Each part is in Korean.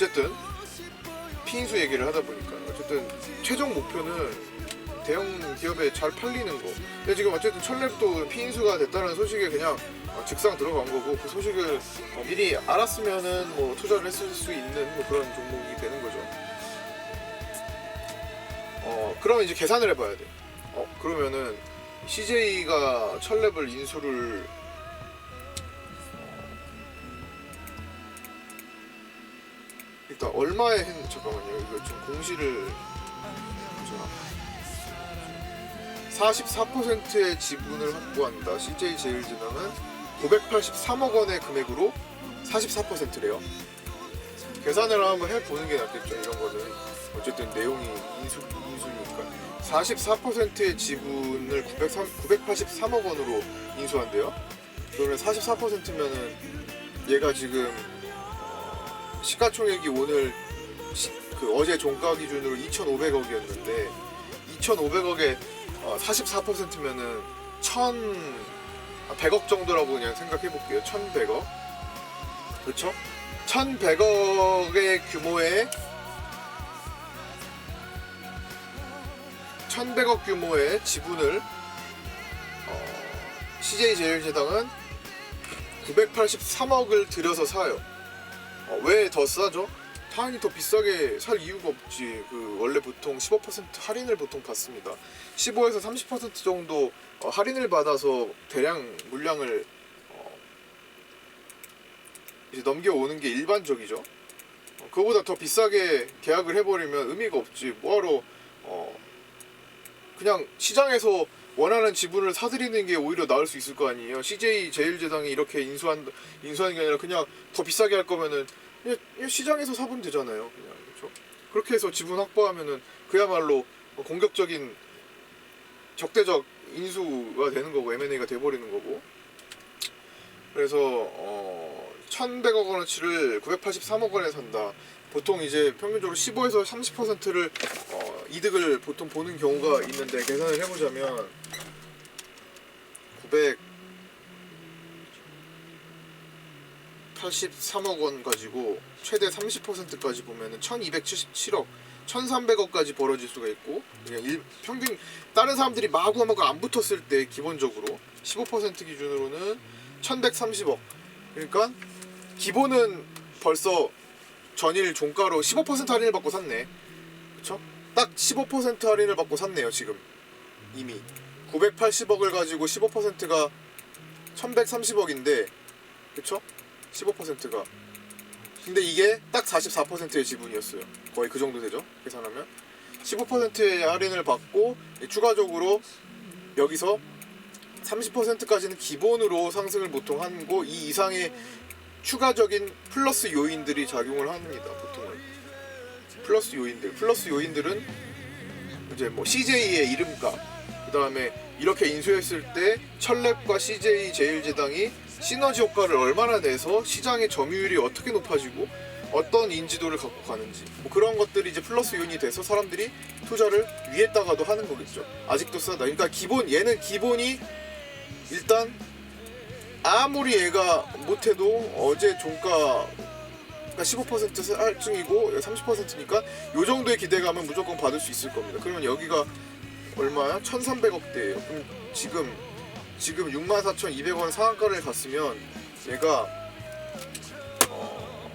어쨌든 피인수 얘기를 하다 보니까 어쨌든 최종 목표는 대형 기업에 잘 팔리는 거. 근데 지금 어쨌든 철랩도 피인수가 됐다는 소식에 그냥 어, 직상 들어간 거고 그 소식을 어, 미리 알았으면은 뭐 투자를 했을 수 있는 뭐 그런 종목이 되는 거죠. 어 그러면 이제 계산을 해봐야 돼. 어 그러면은 CJ가 철랩을 인수를 얼마에 했 잠깐만요. 이거 좀 공시를 보자 44%의 지분을 확보한다. CJ 제일제당은 983억 원의 금액으로 44%래요. 계산을 한번 해보는 게 낫겠죠 이런 거는. 어쨌든 내용이 인수, 인수니까. 44%의 지분을 903, 983억 원으로 인수한대요. 그러면 44%면은 얘가 지금 시가총액이 오늘 시- 그 어제 종가 기준으로 2,500억이었는데 2,500억에 44%면은 1,100억 정도라고 그냥 생각해 볼게요. 1,100억. 그렇죠? 1,100억의 규모의 1,100억 규모의 지분을 어, CJ 제일제당은 983억을 들여서 사요. 어, 왜더 싸죠? 당연히 더 비싸게 살 이유가 없지. 그 원래 보통 15% 할인을 보통 받습니다. 15에서 30% 정도 어, 할인을 받아서 대량 물량을 어, 이제 넘겨오는 게 일반적이죠. 어, 그거보다 더 비싸게 계약을 해버리면 의미가 없지. 뭐하러 어, 그냥 시장에서 원하는 지분을 사들이는 게 오히려 나을 수 있을 거 아니에요. CJ 제일제당이 이렇게 인수한 인수하는 게 아니라 그냥 더 비싸게 할 거면은 그냥 시장에서 사보면 되잖아요. 그냥 그렇죠. 그렇게 해서 지분 확보하면은 그야말로 공격적인 적대적 인수가 되는 거고 M&A가 돼버리는 거고. 그래서 어 1,100억 원어치를 983억 원에 산다. 보통 이제 평균적으로 15에서 30%를 어, 이득을 보통 보는 경우가 있는데 계산을 해보자면 983억 원 가지고 최대 30%까지 보면은 1,277억, 1,300억까지 벌어질 수가 있고 그냥 일, 평균 다른 사람들이 마구마구 안 붙었을 때 기본적으로 15% 기준으로는 1,130억. 그러니까 기본은 벌써 전일 종가로 15% 할인을 받고 샀네. 그쵸? 딱 15% 할인을 받고 샀네요, 지금. 이미. 980억을 가지고 15%가 1130억인데, 그쵸? 15%가. 근데 이게 딱 44%의 지분이었어요. 거의 그 정도 되죠? 계산하면. 15%의 할인을 받고, 추가적으로 여기서 30%까지는 기본으로 상승을 보통 하고, 이 이상의 추가적인 플러스 요인들이 작용을 합니다. 보통은 플러스 요인들, 플러스 요인들은 이제 뭐 CJ의 이름값, 그 다음에 이렇게 인수했을 때 철랩과 CJ 제일제당이 시너지 효과를 얼마나 내서 시장의 점유율이 어떻게 높아지고 어떤 인지도를 갖고 가는지 뭐 그런 것들이 이제 플러스 요인이 돼서 사람들이 투자를 위에다가도 하는 거겠죠. 아직도 싸다. 그러니까 기본 얘는 기본이 일단 아무리 얘가 못해도 어제 종가 15% 할증이고 30%니까 요 정도의 기대감은 무조건 받을 수 있을 겁니다. 그러면 여기가 얼마야? 1,300억대예요. 그럼 지금 지금 64,200원 상한가를 갔으면 얘가 어,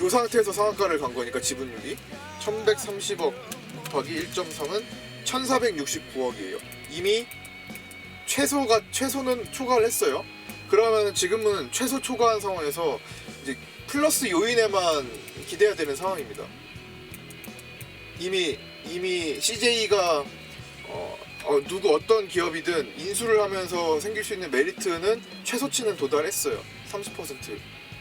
요 상태에서 상한가를 간 거니까 지분율이 1,130억 곱하기 1.3은 1,469억이에요. 이미 최소가 최소는 초과를 했어요. 그러면 지금은 최소 초과한 상황에서 이제 플러스 요인에만 기대해야 되는 상황입니다. 이미 이미 CJ가 어, 어, 누구 어떤 기업이든 인수를 하면서 생길 수 있는 메리트는 최소치는 도달했어요. 30%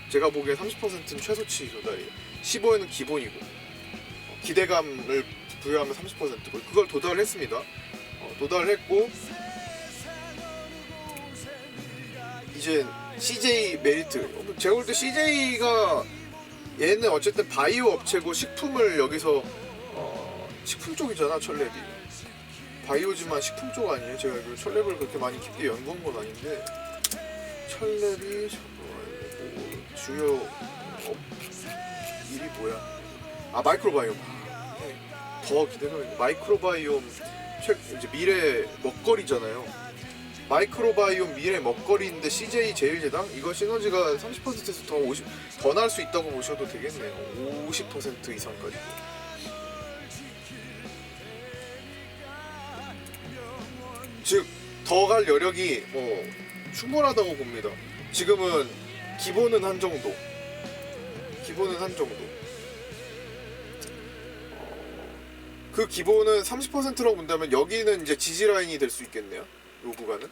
제가 보기에 30%는 최소치 도달이에요. 15에는 기본이고 어, 기대감을 부여하면 30%고 그걸 도달했습니다. 어, 도달했고 이제 CJ 메리트. 어, 제가 볼 때 CJ가 얘는 어쨌든 바이오 업체고 식품을 여기서 어, 식품 쪽이잖아 철랩이. 바이오지만 식품 쪽 아니에요? 제가 그 철랩을 그렇게 많이 깊게 연구한 건 아닌데 철랩이 뭐 주요 어, 일이 뭐야? 아 마이크로바이옴. 네. 더 기대가 있네. 마이크로바이옴 최 이제 미래 먹거리잖아요. 마이크로바이옴 미래 먹거리인데 CJ 제일제당 이거 시너지가 30%에서 더 50, 더 날 수 있다고 보셔도 되겠네요. 50% 이상까지. 즉 더 갈 여력이 뭐 충분하다고 봅니다. 지금은 기본은 한 정도. 기본은 한 정도. 어, 그 기본은 30%라고 본다면 여기는 이제 지지 라인이 될 수 있겠네요. 요 구간은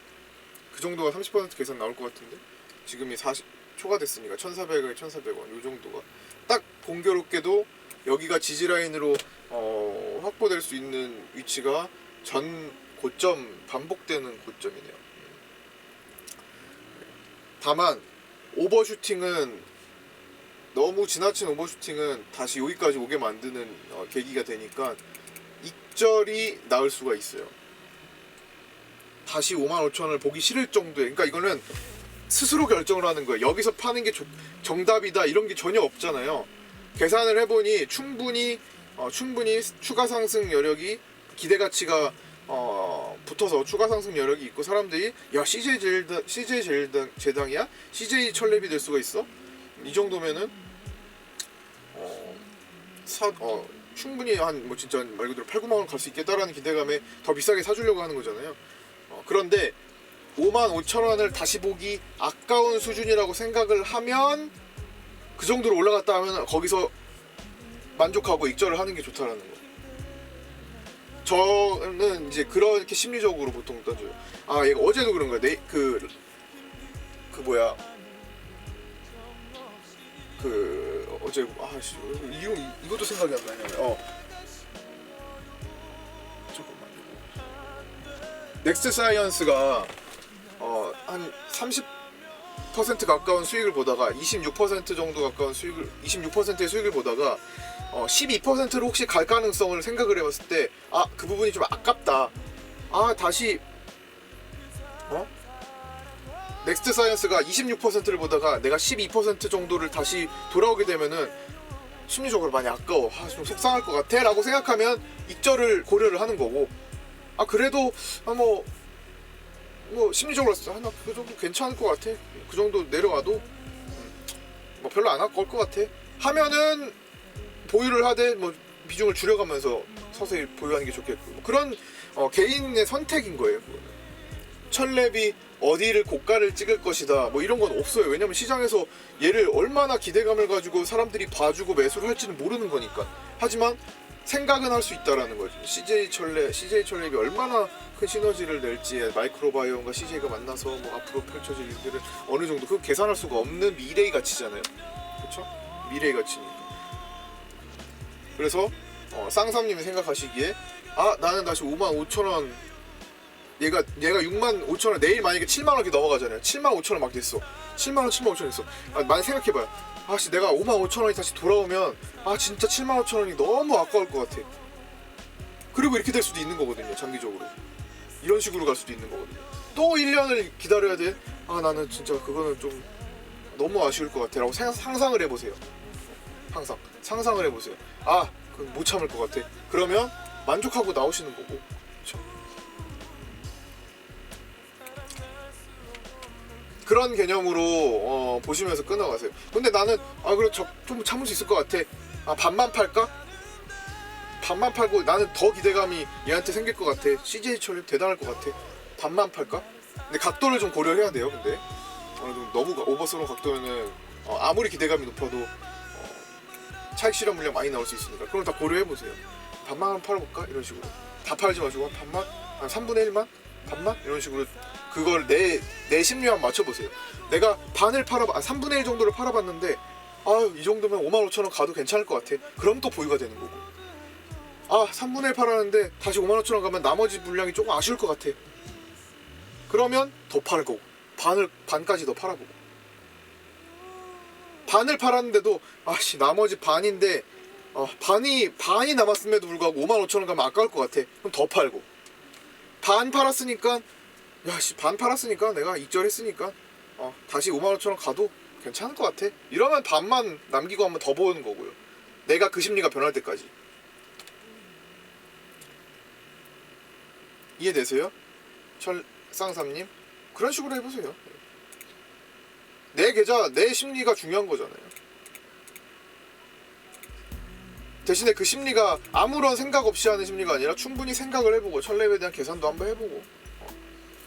그 정도가 30% 계산 나올 것 같은데 지금이 40 초과됐으니까 1,400에 1,400원 요 정도가 딱 공교롭게도 여기가 지지 라인으로 어, 확보될 수 있는 위치가 전 고점 반복되는 고점이네요. 다만 오버슈팅은 너무 지나친 오버슈팅은 다시 여기까지 오게 만드는 어, 계기가 되니까 익절이 나을 수가 있어요. 다시 5만 5천을 보기 싫을 정도에 그러니까 이거는 스스로 결정을 하는 거예요. 여기서 파는 게 조- 정답이다 이런 게 전혀 없잖아요. 계산을 해보니 충분히 어, 충분히 추가 상승 여력이 기대 가치가 어, 붙어서 추가 상승 여력이 있고 사람들이 야 CJ 제일당 CJ 제일당 제당이야 CJ 천랩이 될 수가 있어 이 정도면은 어, 사, 어 충분히 한 뭐 진짜 말 그대로 8, 9만 원 갈 수 있겠다라는 기대감에 더 비싸게 사주려고 하는 거잖아요. 어, 그런데 5만 5천 원을 다시 보기 아까운 수준이라고 생각을 하면 그 정도로 올라갔다 하면 거기서 만족하고 익절을 하는 게 좋다라는 거. 저는 이제 그렇게 심리적으로 보통 던져요. 아 얘가 어제도 그런 거야. 내 그그 그 뭐야 그 어제 아씨 이름 이것도 생각이 안 나냐. 어 넥스트 사이언스가 어 한 30% 가까운 수익을 보다가 26% 정도 가까운 수익을 26%의 수익을 보다가 어 12%를 혹시 갈 가능성을 생각을 해봤을 때 아 그 부분이 좀 아깝다. 아 다시 어 넥스트 사이언스가 26%를 보다가 내가 12% 정도를 다시 돌아오게 되면은 심리적으로 많이 아까워. 아, 좀 속상할 것 같아. 라고 생각하면 익절을 고려를 하는 거고. 아, 그래도, 아, 뭐, 뭐, 심리적으로 했어. 아, 나그 정도 괜찮을 것 같아. 그 정도 내려와도, 음, 뭐, 별로 안 아까울 것 같아. 하면은, 보유를 하되, 뭐, 비중을 줄여가면서 서서히 보유하는 게 좋겠고. 뭐 그런, 어, 개인의 선택인 거예요, 그거는. 천랩이 어디를 고가를 찍을 것이다 뭐 이런 건 없어요 왜냐면 시장에서 얘를 얼마나 기대감을 가지고 사람들이 봐주고 매수를 할지는 모르는 거니까 하지만 생각은 할 수 있다라는 거죠 CJ 천랩 CJ 천랩이 얼마나 큰 시너지를 낼지 마이크로바이옴과 CJ가 만나서 뭐 앞으로 펼쳐질 일들을 어느 정도 그 계산할 수가 없는 미래의 가치잖아요. 그렇죠 미래의 가치니까. 그래서 어, 쌍삼님이 생각하시기에 아 나는 다시 5만 5천 원 얘가 얘가 6만 5천 원 내일 만약에 7만 원 이렇게 넘어가잖아요. 7만 5천 원 막 됐어. 7만 원, 7만 5천 원 됐어. 아, 많이 생각해봐요. 아씨 내가 5만 5천 원이 다시 돌아오면 아 진짜 7만 5천 원이 너무 아까울 것 같아. 그리고 이렇게 될 수도 있는 거거든요. 장기적으로 이런 식으로 갈 수도 있는 거거든요. 또 1년을 기다려야 돼. 아 나는 진짜 그거는 좀 너무 아쉬울 것 같아라고 생- 상상을 해보세요. 항상 상상을 해보세요. 아 그건 못 참을 것 같아. 그러면 만족하고 나오시는 거고. 그런 개념으로 어, 보시면서 끊어가세요. 근데 나는 아 그래 저좀 참을 수 있을 것 같아. 아 반만 팔까? 반만 팔고 나는 더 기대감이 얘한테 생길 것 같아. CJ 철립 대단할 것 같아. 반만 팔까? 근데 각도를 좀 고려해야 돼요. 근데 어느 정도 너무 오버스러운 각도면은 어, 아무리 기대감이 높아도 어, 차익 실현 물량 많이 나올 수 있으니까 그럼 다 고려해 보세요. 반만 한 팔아볼까? 이런 식으로 다 팔지 마시고 반만 한 3분의 1만 반만 이런 식으로 그걸 내, 내 심리만 맞춰보세요. 내가 반을 팔아, 아, 3분의 1 정도를 팔아봤는데, 아, 이 정도면 5만 5천 원 가도 괜찮을 것 같아. 그럼 또 보유가 되는 거고. 아, 3분의 1 팔았는데 다시 5만 5천 원 가면 나머지 물량이 조금 아쉬울 것 같아. 그러면 더팔 거고. 반을, 반까지 더 팔아보고. 반을 팔았는데도, 아씨, 나머지 반인데, 어, 반이, 반이 남았음에도 불구하고 5만 5천 원 가면 아까울 것 같아. 그럼 더 팔고. 반 팔았으니까 야씨 반 팔았으니까 내가 익절했으니까 어 다시 5만 5천 원 가도 괜찮을 것 같아. 이러면 반만 남기고 한번 더 보는 거고요. 내가 그 심리가 변할 때까지. 이해되세요? 철쌍삼님? 그런 식으로 해보세요. 내 계좌, 내 심리가 중요한 거잖아요. 대신에 그 심리가 아무런 생각 없이 하는 심리가 아니라 충분히 생각을 해보고 철랩에 대한 계산도 한번 해보고